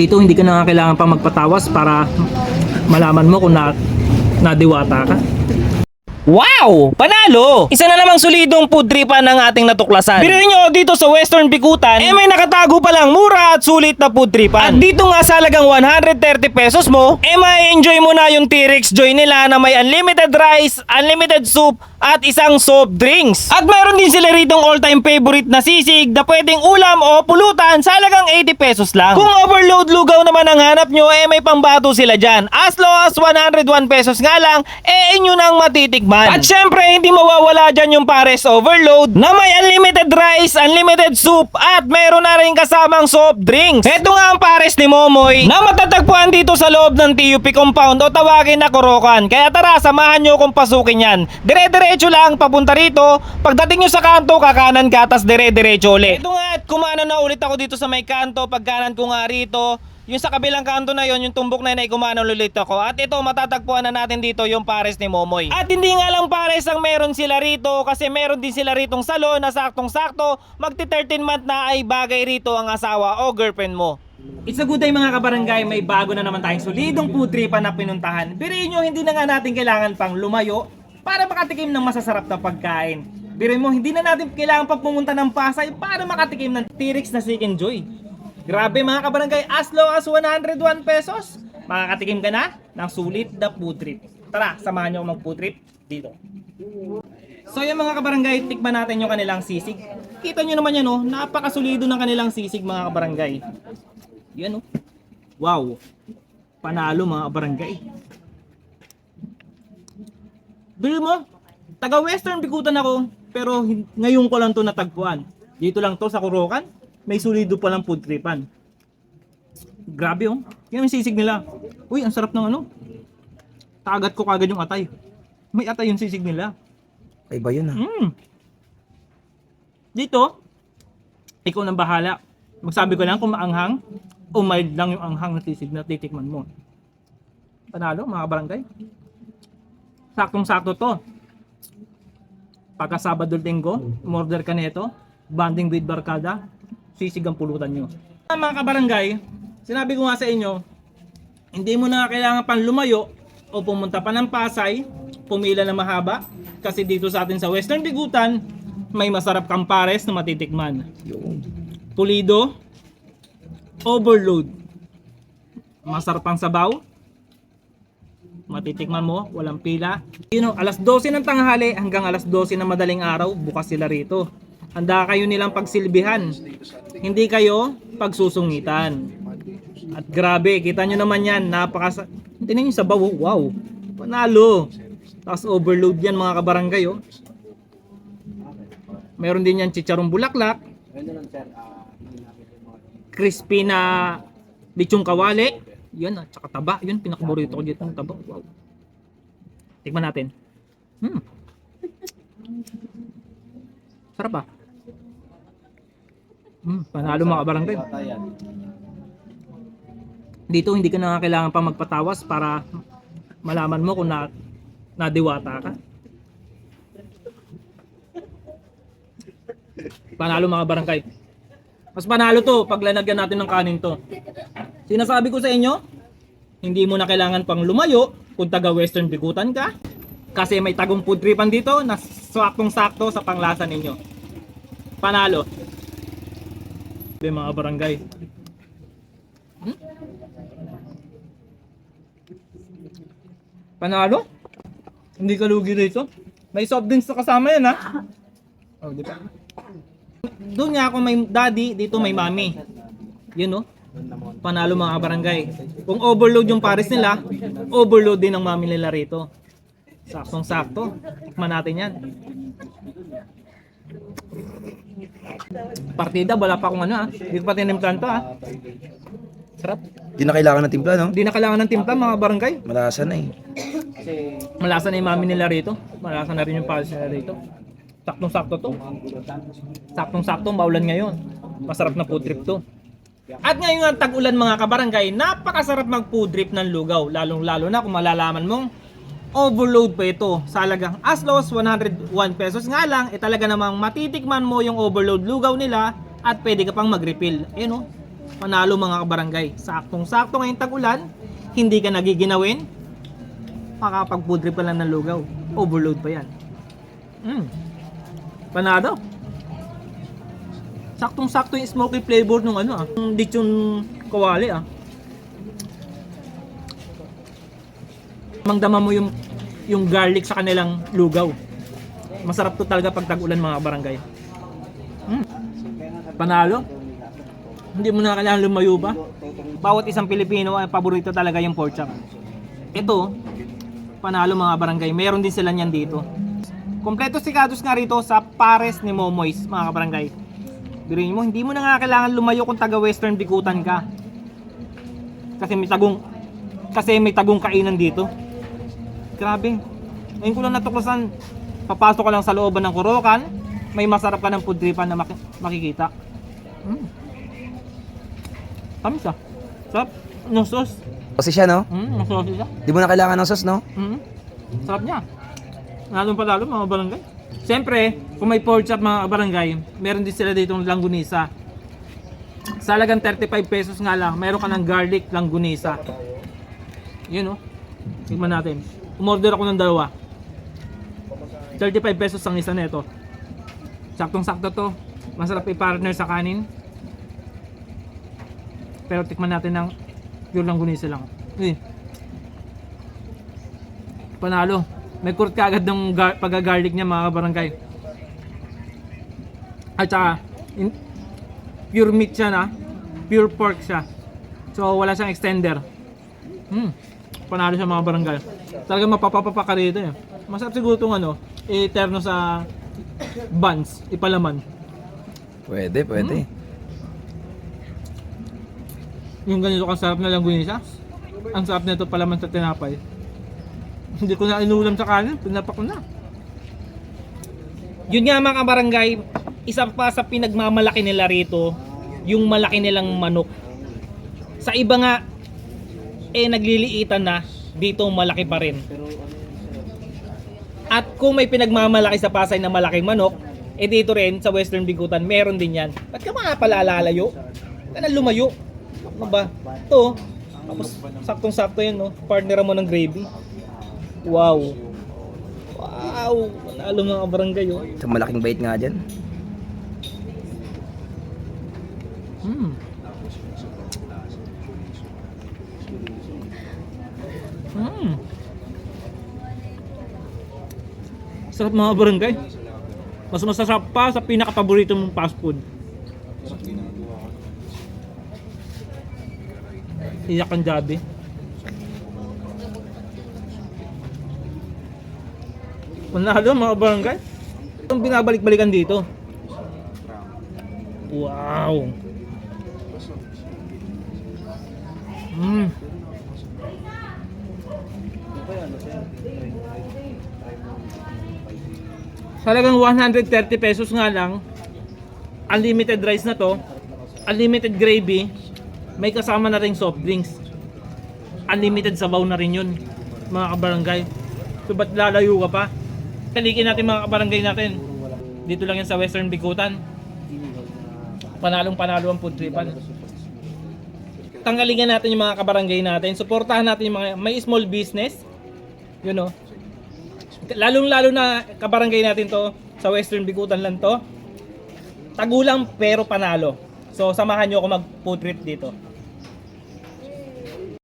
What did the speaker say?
Dito hindi ka na kailangan pang magpatawas para malaman mo kung na nadiwata ka. Wow! Panalo! Isa na namang solidong food tripan ng ating natuklasan. Biruin nyo, dito sa Western Bikutan, eh may nakatago palang mura at sulit na food tripan. At dito nga sa halagang 130 pesos mo, eh may enjoy mo na yung T-Rex Joy nila na may unlimited rice, unlimited soup, at isang soft drinks. At meron din sila ritong all-time favorite na sisig na pwedeng ulam o pulutan sa halagang 80 pesos lang. Kung overload lugaw naman ang hanap nyo, eh may pambato sila dyan. As low as 101 pesos nga lang, eh inyo nang matitikman. At syempre, hindi mawawala dyan yung pares overload na may unlimited rice, unlimited soup, at meron na rin kasamang soft drinks. Ito nga ang pares ni Momoy na matatagpuan dito sa loob ng TUP compound o tawagin na Korokan. Kaya tara, samahan nyo kung pasukin yan. Dire-diretso lang papunta rito. Pagdating nyo sa kanto, kakanan ka, tas dire-diretso ulit. Ito nga, at kumano na ulit ako dito sa may kanto. Pagkanan ko nga rito, yung sa kabilang kanto na yon, yung tumbok na yun ay kumano ulit ako. At ito, matatagpuan na natin dito yung pares ni Momoy. At hindi nga lang pares ang meron sila rito kasi meron din sila ritong salon na saktong-sakto. Magti 13 month na ay bagay rito ang asawa o girlfriend mo. It's a good day mga kabarangay, may bago na naman tayong solidong food tripan na pinuntahan. Biruin nyo, hindi na nga natin kailangan pang lumayo para makatikim ng masasarap na pagkain. Biruin mo, hindi na natin kailangan pang pumunta ng Pasay para makatikim ng T-Rex na Seek and Joy. Grabe mga kabarangay, as low as 101 pesos, makakatikim ka na ng sulit na food trip. Tara, samahan nyo mag food trip dito. So yung mga kabarangay, tikman natin yung kanilang sisig. Kita nyo naman yan oh, napakasulido ng kanilang sisig mga kabarangay. Yan oh. Wow. Panalo mga kabarangay. Bili mo, taga Western Bikutan ako, pero hin- ngayon ko lang to natagpuan. Dito lang to sa Kurokan, may sulido pa lang food tripan. Grabe oh. Yan yung sisig nila. Uy, ang sarap ng ano. Tagat ko kagad yung atay. May atay yung sisig nila. Ay ba yun ah? Mm. Dito, ikaw nang bahala. Magsabi ko lang kung maanghang o mild lang yung anghang na sisig na titikman mo. Panalo, mga barangay. Saktong-sakto to. Pagka Sabado Linggo, umorder ka nito, banding with barkada, sisig ang pulutan nyo. Mga kabarangay, sinabi ko nga sa inyo, hindi mo na kailangan pang lumayo o pumunta pa ng Pasay, pumila na mahaba, kasi dito sa atin sa Western Bigutan, may masarap kang pares na matitikman. Pulido, overload. Masarap ang sabaw. Matitikman mo, walang pila. You know, alas 12 ng tanghali hanggang alas 12 ng madaling araw, bukas sila rito. Handa kayo nilang pagsilbihan. Hindi kayo pagsusungitan. At grabe, kita nyo naman yan, napaka... Tingnan nyo yung sabaw, oh. wow. Panalo. Tapos overload yan mga kabarangay, oh. Meron din yan chicharong bulaklak. Crispy na lechong kawali. Yan, at saka taba. Yun, pinakaborito ko dito ng taba. Wow. Tikman natin. Hmm. Sarap ah. Hmm, panalo mga kabarangay. Dito hindi ka na kailangan pa magpatawas para malaman mo kung na nadiwata ka. Panalo mga barangay. Mas panalo to pag lanagyan natin ng kanin to. Sinasabi ko sa inyo, hindi mo na kailangan pang lumayo kung taga Western Bigutan ka. Kasi may tagong food tripan dito na saktong-sakto sa panglasa ninyo. Panalo. Yung mga barangay. Hmm? Panalo? Hindi ka lugi dito. May soft drinks na kasama yan ha. Oh, di ba? Doon nga ako may daddy, dito may mami. Yun no? Panalo mga barangay. Kung overload yung pares nila, overload din ang mami nila rito. Saktong sakto. Tikman natin yan. Partida, wala pa akong ano ha. Hindi ko pa tinimplan to ha. Sarap. Di na kailangan ng timpla, no? Hindi na kailangan ng timpla mga barangay. Malasa na eh. Malasa na yung mami nila rito. Malasa na rin yung pares nila rito. Saktong-sakto to. Saktong-sakto, maulan ngayon. Masarap na food trip to. At ngayon ang tag-ulan mga kabarangay, napakasarap mag food trip ng lugaw. Lalong-lalo na kung malalaman mong overload pa ito sa halagang as low as 101 pesos nga lang, eh talaga namang matitikman mo yung overload lugaw nila at pwede ka pang mag-refill. Ayun oh. Panalo mga kabarangay. Saktong-sakto ngayong tag-ulan, hindi ka nagiginawin, makakapag-food trip pa lang ng lugaw. Overload pa yan. Mm. Panado. Saktong-sakto yung smoky flavor nung ano ah. Yung lechon kawali ah. Mangdama mo yung yung garlic sa kanilang lugaw. Masarap to talaga pag tag-ulan mga barangay. Mm. Panalo. Hindi mo na kailangan lumayo ba? Bawat isang Pilipino ay paborito talaga yung pork chop. Ito, panalo mga barangay. Meron din sila niyan dito. Kompleto sikados nga rito sa pares ni Momoys mga kabarangay. Biruin mo, hindi mo na nga kailangan lumayo kung taga Western Bikutan ka. Kasi may tagong kasi may tagong kainan dito. Grabe. Ngayon ko lang natuklasan. Papasok ka lang sa looban ng Kurokan, may masarap ka ng food tripan na maki- makikita. Mm. Tamis ah. Sarap. Ng sauce. Kasi siya, no? Mm, ang sauce siya. Di mo na kailangan ng sauce, no? Mm. Sarap niya. Lalong pa lalo mga barangay. Siyempre, kung may pork chop mga barangay, meron din sila dito ng langgunisa. Sa halagang 35 pesos nga lang, meron ka ng garlic langgunisa. Yun oh. Tignan natin. Umorder ako ng dalawa. 35 pesos ang isa nito. Saktong-sakto to. Masarap i-partner sa kanin. Pero tikman natin ng pure langgunisa lang. Eh. Panalo. May kurot ka agad ng gar- pagka-garlic niya mga barangay. At saka, in- pure meat siya na. Pure pork siya. So, wala siyang extender. Hmm. Panalo siya mga barangay. Talaga mapapapapa ka rito eh. Masarap siguro itong ano, eterno sa buns, ipalaman. Pwede, pwede. Yung ganito kasarap na langgunisa. Ang sarap nito palaman sa tinapay. Hindi ko na inulam sa kanin, pinapak ko na. Yun nga mga kabarangay, isa pa sa pinagmamalaki nila rito, yung malaki nilang manok. Sa iba nga, eh nagliliitan na, dito malaki pa rin. At kung may pinagmamalaki sa Pasay na malaking manok, eh dito rin sa Western Bigutan, meron din yan. Ba't ka mga palalalayo? Ka na lumayo. Ano ba? Ito, tapos saktong-sakto yun, no? Partner mo ng gravy. Wow. Wow. Panalo mga barangay, oh. Sa malaking bait nga dyan. Hmm. Sarap mga barangay. Mas masasarap pa sa pinaka-paborito mong fast food. Iyak ang jabi. Panalo mga barangay. Itong binabalik-balikan dito. Wow. Mm. Talagang 130 pesos nga lang. Unlimited rice na to. Unlimited gravy. May kasama na ring soft drinks. Unlimited sabaw na rin yun. Mga kabarangay. So ba't lalayo ka pa? Talikin natin mga kabarangay natin. Dito lang yan sa Western Bikutan. Panalong panalo ang food tripan. Tanggalin nga natin yung mga kabarangay natin. Suportahan natin yung mga may small business. You know. Lalong lalo na kabarangay natin to sa Western Bikutan lang to. Tagulang pero panalo. So samahan nyo ako mag food trip dito.